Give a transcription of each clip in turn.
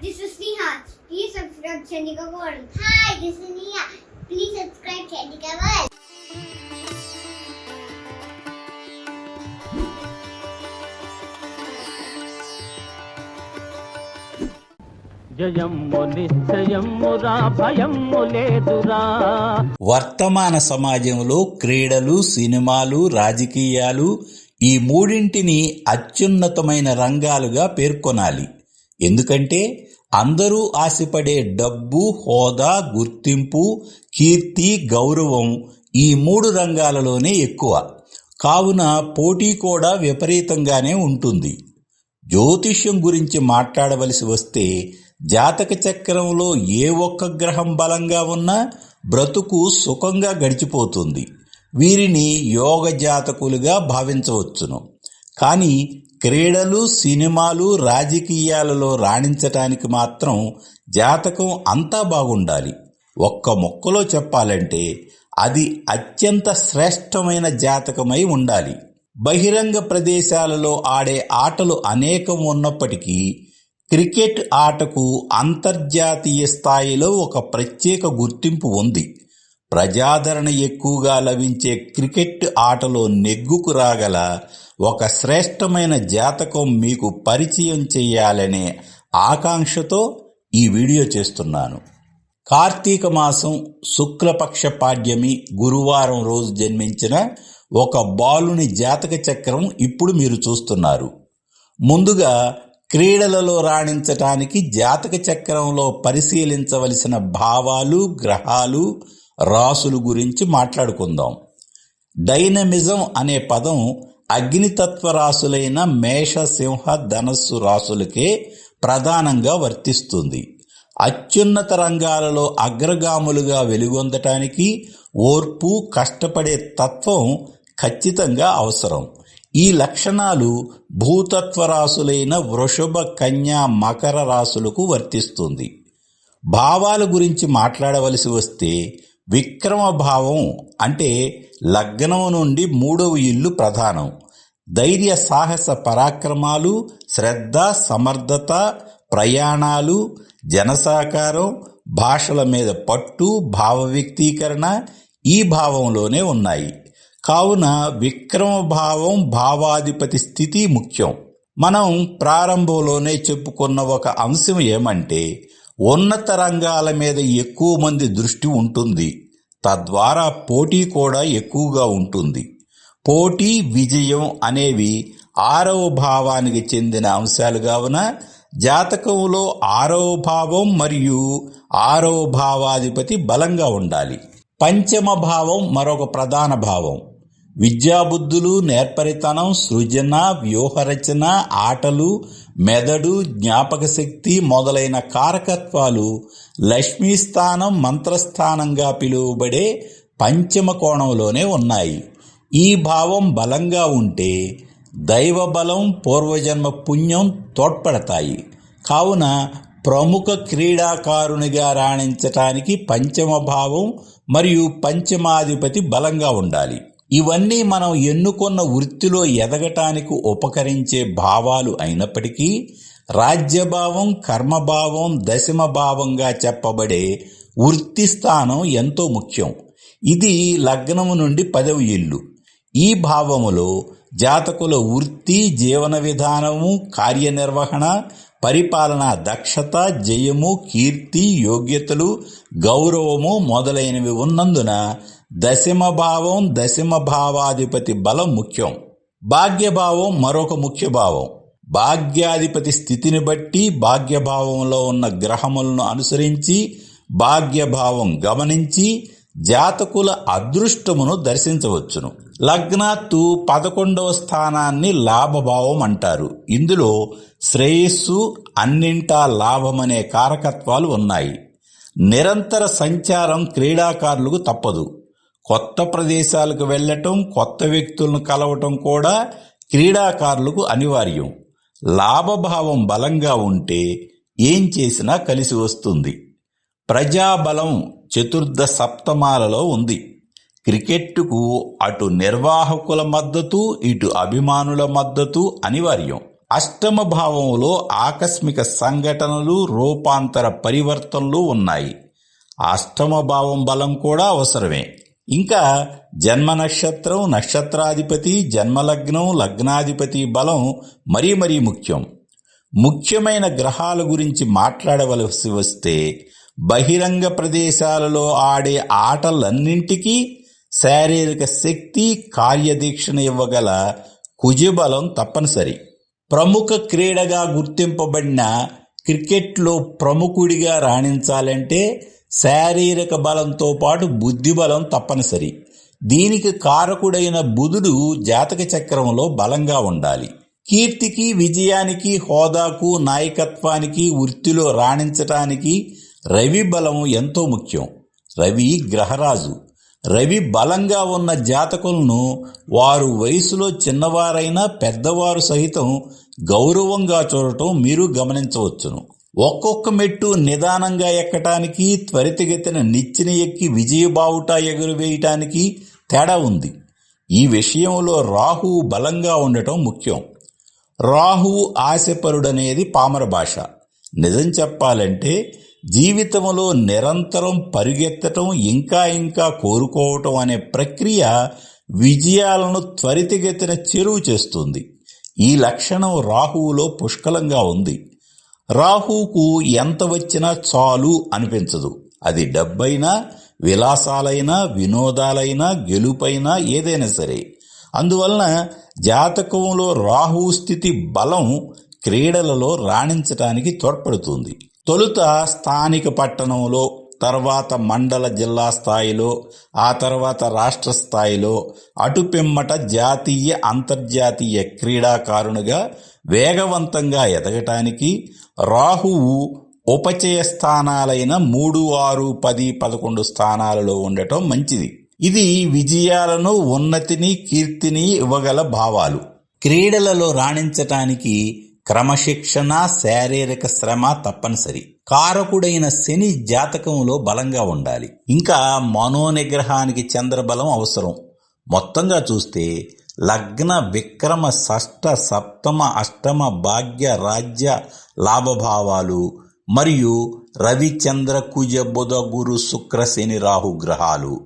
this is Neha. Please subscribe Chandika World. Hi, this is Neha. Please subscribe Chandika World. వర్తమాన సమాజంలో క్రీడలు సినిమాలు రాజకీయాలు ఈ మూడింటిని అత్యున్నతమైన రంగాలుగా పేర్కొనాలి ఎందుకంటే అందరూ ఆశపడే డబ్బు హోదా గుర్తింపు కీర్తి గౌరవం ఈ మూడు రంగాలలోనే ఎక్కువ. కావున పోటీ కూడా విపరీతంగానే ఉంటుంది. జ్యోతిష్యం గురించి మాట్లాడవలసి వస్తే జాతక చక్రంలో ఏ ఒక్క గ్రహం బలంగా ఉన్నా బ్రతుకు సుఖంగా గడిచిపోతుంది. వీరిని యోగ జాతకులుగా భావించవచ్చును. కానీ క్రీడలు సినిమాలు రాజకీయాలలో రాణించటానికి మాత్రం జాతకం అంతా బాగుండాలి. ఒక్క మొక్కలో చెప్పాలంటే అది అత్యంత శ్రేష్టమైన జాతకమై ఉండాలి. బహిరంగ ప్రదేశాలలో ఆడే ఆటలు అనేకం ఉన్నప్పటికీ క్రికెట్ ఆటకు అంతర్జాతీయ స్థాయిలో ఒక ప్రత్యేక గుర్తింపు ఉంది. ప్రజాదరణ ఎక్కువగా లభించే క్రికెట్ ఆటలో నెగ్గుకు రాగల ఒక శ్రేష్టమైన జాతకం మీకు పరిచయం చేయాలనే ఆకాంక్షతో ఈ వీడియో చేస్తున్నాను. కార్తీక మాసం శుక్లపక్ష పాడ్యమి గురువారం రోజు జన్మించిన ఒక బాలుని జాతక చక్రం ఇప్పుడు మీరు చూస్తున్నారు. ముందుగా క్రీడలలో రాణించటానికి జాతక చక్రంలో పరిశీలించవలసిన భావాలు గ్రహాలు రాసులు గురించి మాట్లాడుకుందాం. డైనమిజం అనే పదం అగ్నితత్వ రాసులైన మేష సింహ ధనస్సు రాసులకే ప్రధానంగా వర్తిస్తుంది. అత్యున్నత రంగాలలో అగ్రగాములుగా వెలుగొందటానికి ఓర్పు కష్టపడే తత్వం ఖచ్చితంగా అవసరం. ఈ లక్షణాలు భూతత్వ రాసులైన వృషభ కన్యా మకర రాసులకు వర్తిస్తుంది. భావాల గురించి మాట్లాడవలసి వస్తే విక్రమభావం అంటే లగ్నం నుండి మూడవ ఇల్లు ప్రధానం. ధైర్య సాహస పరాక్రమాలు శ్రద్ధ సమర్థత ప్రయాణాలు జనసాకారం భాషల మీద పట్టు భావ వ్యక్తీకరణ ఈ భావంలోనే ఉన్నాయి. కావున విక్రమ భావం భావాధిపతి స్థితి ముఖ్యం. మనం ప్రారంభంలోనే చెప్పుకున్న ఒక అంశం ఏమంటే ఉన్నత రంగాల మీద ఎక్కువ మంది దృష్టి ఉంటుంది. తద్వారా పోటీ కూడా ఎక్కువగా ఉంటుంది. పోటీ విజయం అనేవి ఆరవ భావానికి చెందిన అంశాలు కావున జాతకంలో ఆరవ భావం మరియు ఆరవ భావాధిపతి బలంగా ఉండాలి. పంచమ భావం మరొక ప్రధాన భావం. విద్యాబుద్ధులు నేర్పరితనం సృజన వ్యూహరచన ఆటలు మెదడు జ్ఞాపక శక్తి మొదలైన కారకత్వాలు లక్ష్మీ స్థానం మంత్రస్థానంగా పిలువబడే పంచమ కోణంలోనే ఉన్నాయి. ఈ భావం బలంగా ఉంటే దైవ బలం పూర్వజన్మ పుణ్యం తోడ్పడతాయి. కావున ప్రముఖ క్రీడాకారునిగా రాణించటానికి పంచమ భావం మరియు పంచమాధిపతి బలంగా ఉండాలి. ఇవన్నీ మనం ఎన్నుకున్న వృత్తిలో ఎదగటానికి ఉపకరించే భావాలు అయినప్పటికీ రాజ్యభావం కర్మభావం దశమ భావంగా చెప్పబడే వృత్తి స్థానం ఎంతో ముఖ్యం. ఇది లగ్నము నుండి పదవ ఇల్లు. ఈ భావములో జాతకుల వృత్తి జీవన విధానము కార్యనిర్వహణ పరిపాలన దక్షత జయము కీర్తి యోగ్యతలు గౌరవము మొదలైనవి ఉన్నందున దశమ భావం దశమ భావాధిపతి బలం ముఖ్యం. భాగ్యభావం మరొక ముఖ్య భావం. భాగ్యాధిపతి స్థితిని బట్టి భాగ్యభావంలో ఉన్న గ్రహములను అనుసరించి భాగ్యభావం గమనించి జాతకుల అదృష్టమును దర్శించవచ్చును. లగ్నాత్తు పదకొండవ స్థానాన్ని లాభభావం అంటారు. ఇందులో శ్రేయస్సు అన్నింటా లాభమనే కారకత్వాలు ఉన్నాయి. నిరంతర సంచారం క్రీడాకారులకు తప్పదు. కొత్త ప్రదేశాలకు వెళ్ళటం కొత్త వ్యక్తులను కలవటం కూడా క్రీడాకారులకు అనివార్యం. లాభభావం బలంగా ఉంటే ఏం చేసినా కలిసి వస్తుంది. ప్రజాబలం చతుర్థ సప్తమాలలో ఉంది. క్రికెట్కు అటు నిర్వాహకుల మద్దతు ఇటు అభిమానుల మద్దతు అనివార్యం. అష్టమ భావంలో ఆకస్మిక సంఘటనలు రూపాంతర పరివర్తనలు ఉన్నాయి. అష్టమ భావం బలం కూడా అవసరమే. ఇంకా జన్మ నక్షత్రం నక్షత్రాధిపతి జన్మలగ్నం లగ్నాధిపతి బలం మరీ మరీ ముఖ్యం. ముఖ్యమైన గ్రహాల గురించి మాట్లాడవలసి వస్తే బహిరంగ ప్రదేశాలలో ఆడే ఆటలన్నింటికీ శారీరక శక్తి కార్యదీక్షణ ఇవ్వగల కుజబలం తప్పనిసరి. ప్రముఖ క్రీడగా గుర్తింపబడిన క్రికెట్లో ప్రముఖుడిగా రాణించాలంటే శారీరక బలంతో పాటు బుద్ధి బలం తప్పనిసరి. దీనికి కారకుడైన బుధుడు జాతక చక్రంలో బలంగా ఉండాలి. కీర్తికి విజయానికి హోదాకు నాయకత్వానికి వృత్తిలో రాణించటానికి రవి బలం ఎంతో ముఖ్యం. రవి గ్రహరాజు. రవి బలంగా ఉన్న జాతకులను వారు వయసులో చిన్నవారైనా పెద్దవారు సహితం గౌరవంగా చూడటం మీరు గమనించవచ్చును. ఒక్కొక్క మెట్టు నిదానంగా ఎక్కటానికి త్వరితగతిన నిచ్చెన ఎక్కి విజయబావుట ఎగురవేయటానికి తేడా ఉంది. ఈ విషయంలో రాహువు బలంగా ఉండటం ముఖ్యం. రాహువు ఆశపరుడనేది పామర భాష. నిజం చెప్పాలంటే జీవితంలో నిరంతరం పరిగెత్తటం ఇంకా ఇంకా కోరుకోవటం అనే ప్రక్రియ విజయాలను త్వరితగతిన చెరువు చేస్తుంది. ఈ లక్షణం రాహువులో పుష్కలంగా ఉంది. రాహుకు ఎంత వచ్చినా చాలు అనిపించదు. అది డబ్బైనా విలాసాలైనా వినోదాలైనా గెలుపైనా ఏదైనా సరే. అందువలన జాతకంలో రాహు స్థితి బలం క్రీడలలో రాణించటానికి తోడ్పడుతుంది. తొలుత స్థానిక పట్టణంలో తర్వాత మండల జిల్లా స్థాయిలో ఆ తర్వాత రాష్ట్ర స్థాయిలో అటుపిమ్మట జాతీయ అంతర్జాతీయ క్రీడాకారునిగా వేగవంతంగా ఎదగటానికి రాహువు ఉపచయ స్థానాలైన మూడు ఆరు పది పదకొండు స్థానాలలో ఉండటం మంచిది. ఇది విజయాలను ఉన్నతిని కీర్తిని ఇవ్వగల భావాలు. క్రీడలలో రాణించటానికి క్రమశిక్షణ శారీరక శ్రమ తప్పనిసరి. కారకుడైన శని జాతకంలో బలంగా ఉండాలి. ఇంకా మనోనిగ్రహానికి చంద్రబలం అవసరం. మొత్తంగా చూస్తే లగ్న విక్రమ షష్ట సప్తమ అష్టమ భాగ్య రాజ్య లాభభావాలు మరియు రవి చంద్ర కుజ బుధ గురు శుక్ర శని రాహు గ్రహాలు.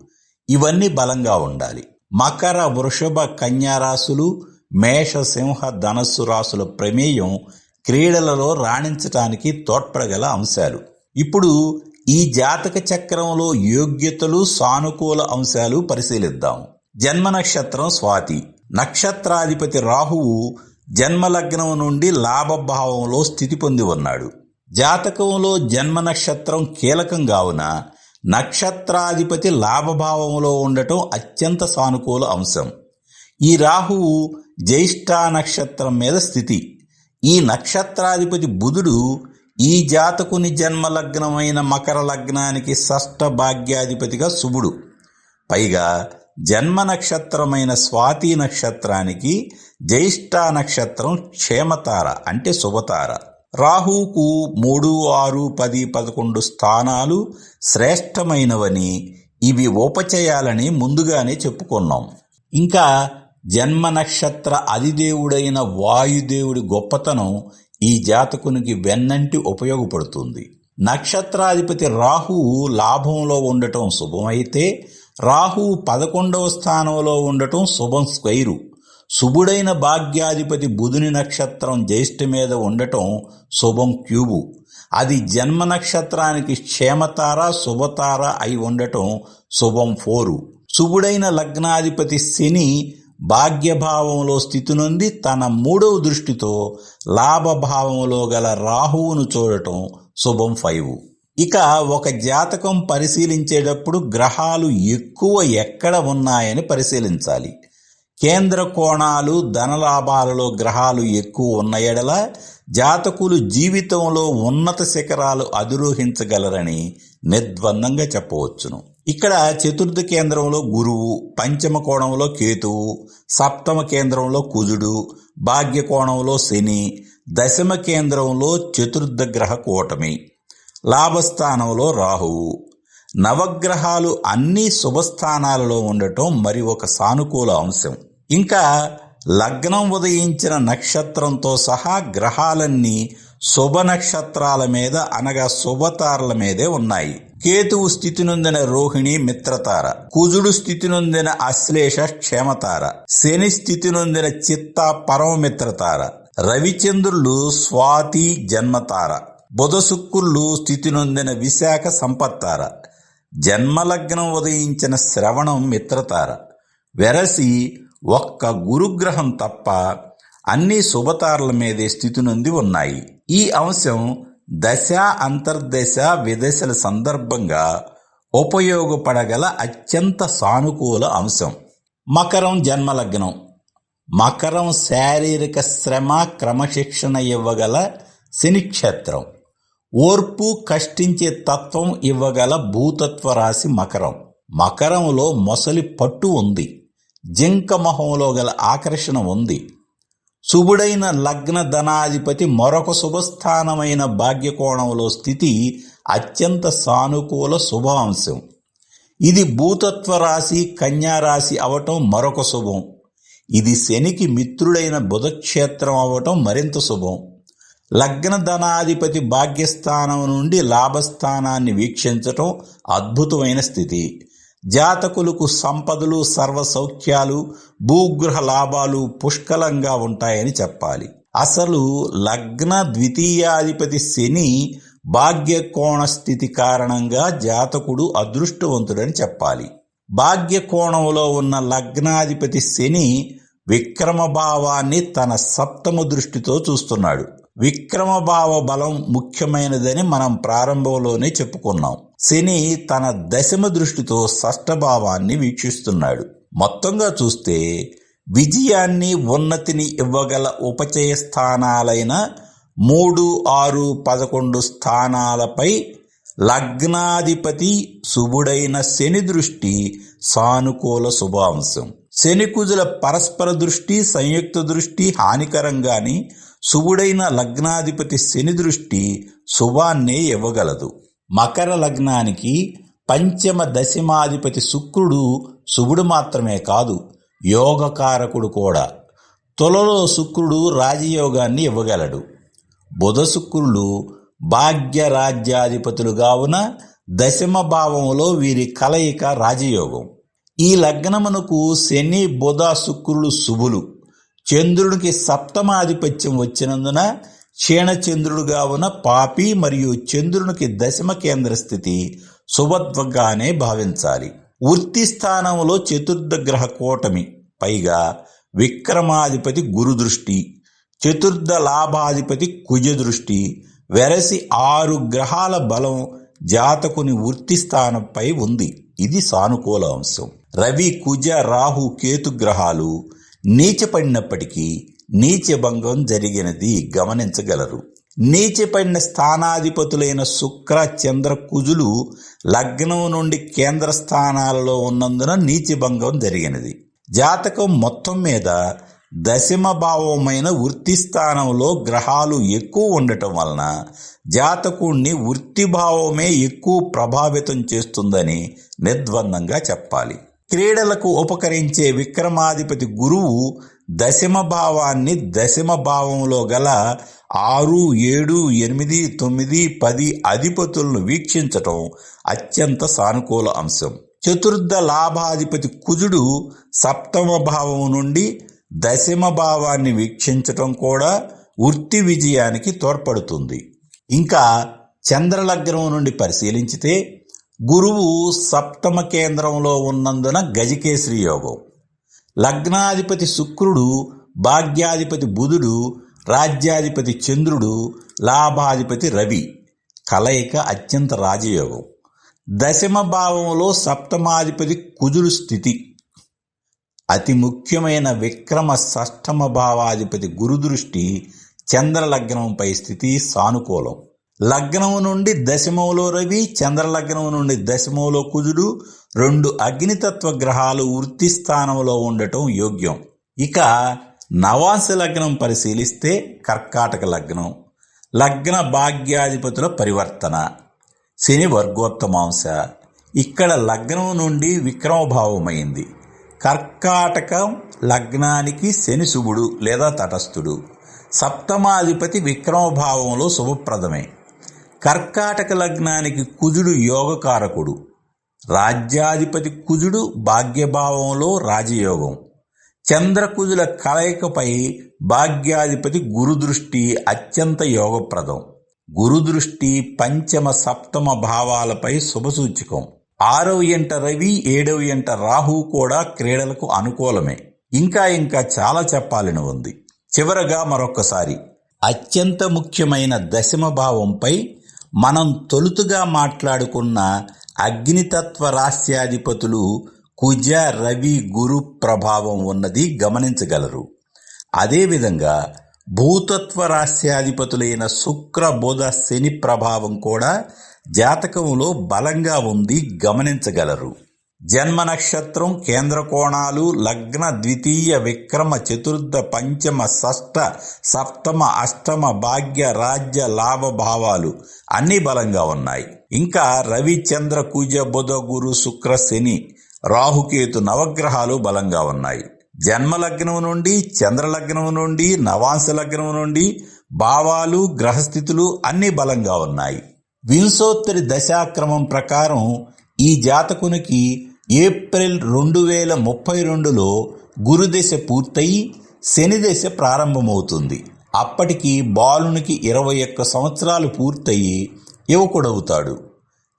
ఇవన్నీ బలంగా ఉండాలి. మకర వృషభ కన్యారాశులు మేష సింహ ధనస్సు రాశుల ప్రమేయం క్రీడలలో రాణించటానికి తోడ్పడగల అంశాలు. ఇప్పుడు ఈ జాతక చక్రంలో యోగ్యతలు సానుకూల అంశాలు పరిశీలిద్దాం. జన్మ నక్షత్రం స్వాతి. నక్షత్రాధిపతి రాహువు జన్మలగ్నం నుండి లాభభావంలో స్థితి పొంది ఉన్నాడు. జాతకంలో జన్మ నక్షత్రం కీలకం కావున నక్షత్రాధిపతి లాభభావంలో ఉండటం అత్యంత సానుకూల అంశం. ఈ రాహువు జ్యేష్ఠ నక్షత్రం మీద స్థితి. ఈ నక్షత్రాధిపతి బుధుడు ఈ జాతకుని జన్మలగ్నమైన మకర లగ్నానికి షష్ఠ భాగ్యాధిపతిగా శుభుడు. పైగా జన్మ నక్షత్రమైన స్వాతి నక్షత్రానికి జ్యేష్ఠ నక్షత్రం క్షేమతార అంటే శుభతార. రాహుకు మూడు ఆరు పది పదకొండు స్థానాలు శ్రేష్టమైనవని ఇవి ఉపచయాలని ముందుగానే చెప్పుకున్నాం. ఇంకా జన్మ నక్షత్ర అధిదేవుడైన వాయుదేవుడి గొప్పతనం ఈ జాతకునికి వెన్నంటి ఉపయోగపడుతుంది. నక్షత్రాధిపతి రాహువు లాభంలో ఉండటం శుభమైతే రాహువు పదకొండవ స్థానంలో ఉండటం శుభం స్క్వైరు. శుభుడైన భాగ్యాధిపతి బుధుని నక్షత్రం జ్యేష్ఠ మీద ఉండటం శుభం క్యూబు. అది జన్మ నక్షత్రానికి క్షేమతార శుభతార అయి ఉండటం శుభం ఫోరు. శుభుడైన లగ్నాధిపతి శని భాగ్యభావంలో స్థితి నుండి తన మూడవ దృష్టితో లాభభావంలో గల రాహువును చూడటం శుభం ఫైవ్. ఇక ఒక జాతకం పరిశీలించేటప్పుడు గ్రహాలు ఎక్కువ ఎక్కడ ఉన్నాయని పరిశీలించాలి. కేంద్ర కోణాలు ధనలాభాలలో గ్రహాలు ఎక్కువ ఉన్న ఎడల జాతకులు జీవితంలో ఉన్నత శిఖరాలు అధిరోహించగలరని నిర్ద్వందంగా చెప్పవచ్చును. ఇక్కడ చతుర్థ కేంద్రంలో గురువు పంచమ కోణంలో కేతువు సప్తమ కేంద్రంలో కుజుడు భాగ్య కోణంలో శని దశమ కేంద్రంలో చతుర్థ గ్రహ కూటమి లాభస్థానంలో రాహువు. నవగ్రహాలు అన్ని శుభస్థానాలలో ఉండటం మరి ఒక సానుకూల అంశం. ఇంకా లగ్నం ఉదయించిన నక్షత్రంతో సహా గ్రహాలన్నీ శుభ నక్షత్రాల మీద అనగా శుభతారల మీదే ఉన్నాయి. కేతువు స్థితి నొందిన రోహిణి మిత్రతార కుజుడు స్థితి నొందిన అశ్లేష క్షేమతార శని స్థితి నొందిన చిత్త పరమమిత్రతార రవిచంద్రులు స్వాతి జన్మతార బుధ శుక్రులు స్థితి నొందిన విశాఖ సంపత్తార జన్మలగ్నం ఉదయించిన శ్రవణం మిత్రతార వెరసి ఒక్క గురుగ్రహం తప్ప అన్ని శుభతారల మీదే స్థితి నొంది ఉన్నాయి. ఈ అంశం దశ అంతర్దశ విదశల సందర్భంగా ఉపయోగపడగల అత్యంత సానుకూల అంశం. మకరం జన్మలగ్నం. మకరం శారీరక శ్రమ క్రమశిక్షణ ఇవ్వగల శనిక్షేత్రం. ఓర్పు కష్టించే తత్వం ఇవ్వగల భూతత్వ రాశి మకరం. మకరంలో మొసలి పట్టు ఉంది. జింక మొహంలో గల ఆకర్షణ ఉంది. శుభుడైన లగ్న ధనాధిపతి మరొక శుభస్థానమైన భాగ్యకోణంలో స్థితి అత్యంత సానుకూల శుభాంశం. ఇది భూతత్వ రాశి కన్యారాశి అవటం మరొక శుభం. ఇది శనికి మిత్రుడైన బుధక్షేత్రం అవటం మరింత శుభం. లగ్న ధనాధిపతి భాగ్యస్థానం నుండి లాభస్థానాన్ని వీక్షించటం అద్భుతమైన స్థితి. జాతకులకు సంపదలు సర్వసౌఖ్యాలు భూగ్రహ లాభాలు పుష్కలంగా ఉంటాయని చెప్పాలి. అసలు లగ్న ద్వితీయాధిపతి శని భాగ్యకోణ స్థితి కారణంగా జాతకుడు అదృష్టవంతుడని చెప్పాలి. భాగ్యకోణంలో ఉన్న లగ్నాధిపతి శని విక్రమ భావాన్ని తన సప్తమ దృష్టితో చూస్తున్నాడు. విక్రమభావ బలం ముఖ్యమైనదని మనం ప్రారంభంలోనే చెప్పుకున్నాం. శని తన దశమ దృష్టితో షష్టభావాన్ని వీక్షిస్తున్నాడు. మొత్తంగా చూస్తే విజయాన్ని ఉన్నతిని ఇవ్వగల ఉపచయ స్థానాలైన మూడు ఆరు పదకొండు స్థానాలపై లగ్నాధిపతి శుభుడైన శని దృష్టి సానుకూల శుభాంశం. శనికుజుల పరస్పర దృష్టి సంయుక్త దృష్టి హానికరంగాని శుభుడైన లగ్నాధిపతి శని దృష్టి శుభాన్నే ఇవ్వగలదు. మకర లగ్నానికి పంచమ దశమాధిపతి శుక్రుడు శుభుడు మాత్రమే కాదు యోగకారకుడు కూడా. తొలలో శుక్రుడు రాజయోగాన్ని ఇవ్వగలడు. బుధ శుక్రులు భాగ్య రాజ్యాధిపతులు కావున దశమ భావంలో వీరి కలయిక రాజయోగం. ఈ లగ్నమునకు శని బుధ శుక్రులు శుభులు. చంద్రుడికి సప్తమాధిపత్యం వచ్చినందున క్షీణచంద్రుడుగా ఉన్న పాపి మరియు చంద్రునికి దశమ కేంద్ర స్థితి శుభత్వగానే భావించాలి. వృత్తి స్థానంలో చతుర్థ గ్రహ కూటమి పైగా విక్రమాధిపతి గురు దృష్టి చతుర్థ లాభాధిపతి కుజ దృష్టి వెరసి ఆరు గ్రహాల బలం జాతకుని వృత్తి స్థానంపై ఉంది. ఇది సానుకూల అంశం. రవి కుజ రాహు కేతు గ్రహాలు నీచపడినప్పటికీ నీచభంగం జరిగినది గమనించగలరు. నీచపడిన స్థానాధిపతులైన శుక్ర చంద్ర కుజులు లగ్నం నుండి కేంద్ర స్థానాలలో ఉన్నందున నీచభంగం జరిగినది. జాతకం మొత్తం మీద దశమ భావమైన వృత్తి స్థానంలో గ్రహాలు ఎక్కువ ఉండటం వలన జాతకుణ్ణి వృత్తి భావమే ఎక్కువ ప్రభావితం చేస్తుందని నిర్ద్వందంగా చెప్పాలి. క్రీడలకు ఉపకరించే విక్రమాధిపతి గురువు దశమ భావాన్ని దశమ భావంలో గల ఆరు ఏడు ఎనిమిది తొమ్మిది పది అధిపతులను వీక్షించటం అత్యంత సానుకూల అంశం. చతుర్థ లాభాధిపతి కుజుడు సప్తమ భావం నుండి దశమ భావాన్ని వీక్షించటం కూడా వృత్తి విజయానికి తోడ్పడుతుంది. ఇంకా చంద్రలగ్నం నుండి పరిశీలించితే గురువు సప్తమ కేంద్రంలో ఉన్నందున గజకేశ్రీ యోగం. లగ్నాధిపతి శుక్రుడు భాగ్యాధిపతి బుధుడు రాజ్యాధిపతి చంద్రుడు లాభాధిపతి రవి. కలయిక అత్యంత రాజయోగం. దశమ భావంలో సప్తమాధిపతి కుజుడు స్థితి. అతి ముఖ్యమైన విక్రమ షష్టమ భావాధిపతి గురుదృష్టి చంద్రలగ్నంపై స్థితి సానుకూలం. లగ్నము నుండి దశమంలో రవి చంద్రలగ్నం నుండి దశమంలో కుజుడు రెండు అగ్నితత్వ గ్రహాలు వృత్తి స్థానంలో ఉండటం యోగ్యం. ఇక నవాంశ లగ్నం పరిశీలిస్తే కర్కాటక లగ్నం లగ్న భాగ్యాధిపతుల పరివర్తన. శని వర్గోత్తమాంశ. ఇక్కడ లగ్నం నుండి విక్రమభావమైంది. కర్కాటకం లగ్నానికి శని శుభుడు లేదా తటస్థుడు. సప్తమాధిపతి విక్రమభావంలో శుభప్రదమే. కర్కాటక లగ్నానికి కుజుడు యోగకారకుడు. రాజ్యాధిపతి కుజుడు భాగ్యభావంలో రాజయోగం. చంద్రకుజుల కలయికపై భాగ్యాధిపతి గురుదృష్టి అత్యంత యోగప్రదం. గురుదృష్టి పంచమ సప్తమ భావాలపై శుభసూచకం. ఆరవ ఎంట రవి ఏడవ ఎంట రాహు కూడా క్రీడలకు అనుకూలమే. ఇంకా ఇంకా చాలా చెప్పాలని ఉంది. చివరగా మరొకసారి అత్యంత ముఖ్యమైన దశమ భావంపై మనం తొలుతుగా మాట్లాడుకున్న అగ్నితత్వ రాస్యాధిపతులు కుజ రవి గురు ప్రభావం ఉన్నది గమనించగలరు. అదేవిధంగా భూతత్వ రాస్యాధిపతులైన శుక్ర బుధ శని ప్రభావం కూడా జాతకంలో బలంగా ఉంది గమనించగలరు. జన్మ నక్షత్రం కేంద్ర కోణాలు లగ్న ద్వితీయ విక్రమ చతుర్థ పంచమ షష్ఠ సప్తమ అష్టమ భాగ్య రాజ్య లాభ భావాలు అన్నీ బలంగా ఉన్నాయి. ఇంకా రవి చంద్ర కుజ బుధ గురు శుక్ర శని రాహుకేతు నవగ్రహాలు బలంగా ఉన్నాయి. జన్మ లగ్నం నుండి చంద్రలగ్నం నుండి నవాంశ లగ్నం నుండి భావాలు గ్రహస్థితులు అన్ని బలంగా ఉన్నాయి. వింశోత్తరి దశాక్రమం ప్రకారం ఈ జాతకునికి ఏప్రిల్ రెండు వేల ముప్పై రెండులో గురుదశ పూర్తయి శని దశ ప్రారంభమవుతుంది. అప్పటికి బాలునికి ఇరవై ఒక్క సంవత్సరాలు పూర్తయి యువకుడవుతాడు.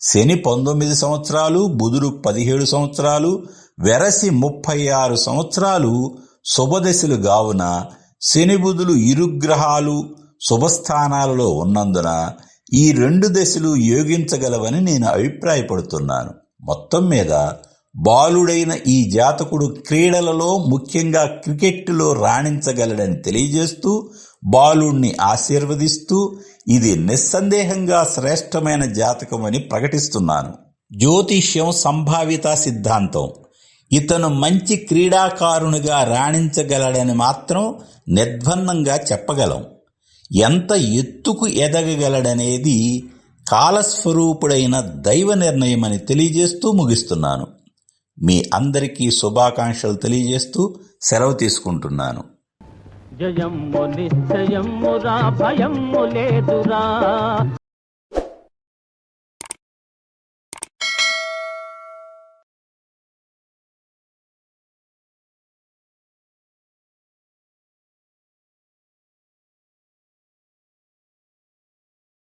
శని పంతొమ్మిది సంవత్సరాలు బుధుడు పదిహేడు సంవత్సరాలు వెరసి ముప్పై ఆరు సంవత్సరాలు శుభదశలు గావున శని బుధులు ఇరుగ్రహాలు శుభస్థానాలలో ఉన్నందున ఈ రెండు దశలు యోగించగలవని నేను అభిప్రాయపడుతున్నాను. మొత్తం మీద బాలుడైన ఈ జాతకుడు క్రీడలలో ముఖ్యంగా క్రికెట్లో రాణించగలడని తెలియజేస్తూ బాలుణ్ణి ఆశీర్వదిస్తూ ఇది నిస్సందేహంగా శ్రేష్టమైన జాతకమని ప్రకటిస్తున్నాను. జ్యోతిష్యం సంభావిత సిద్ధాంతం. ఇతను మంచి క్రీడాకారునిగా రాణించగలడని మాత్రం నిర్బంధంగా చెప్పగలం. ఎంత ఎత్తుకు ఎదగగలడనేది కాలస్వరూపుడైన దైవ నిర్ణయమని తెలియజేస్తూ ముగిస్తున్నాను. మీ అందరికీ శుభాకాంక్షలు తెలియజేస్తూ సెలవు తీసుకుంటున్నాను. జయము నిశ్చయమురా భయము లేదురా.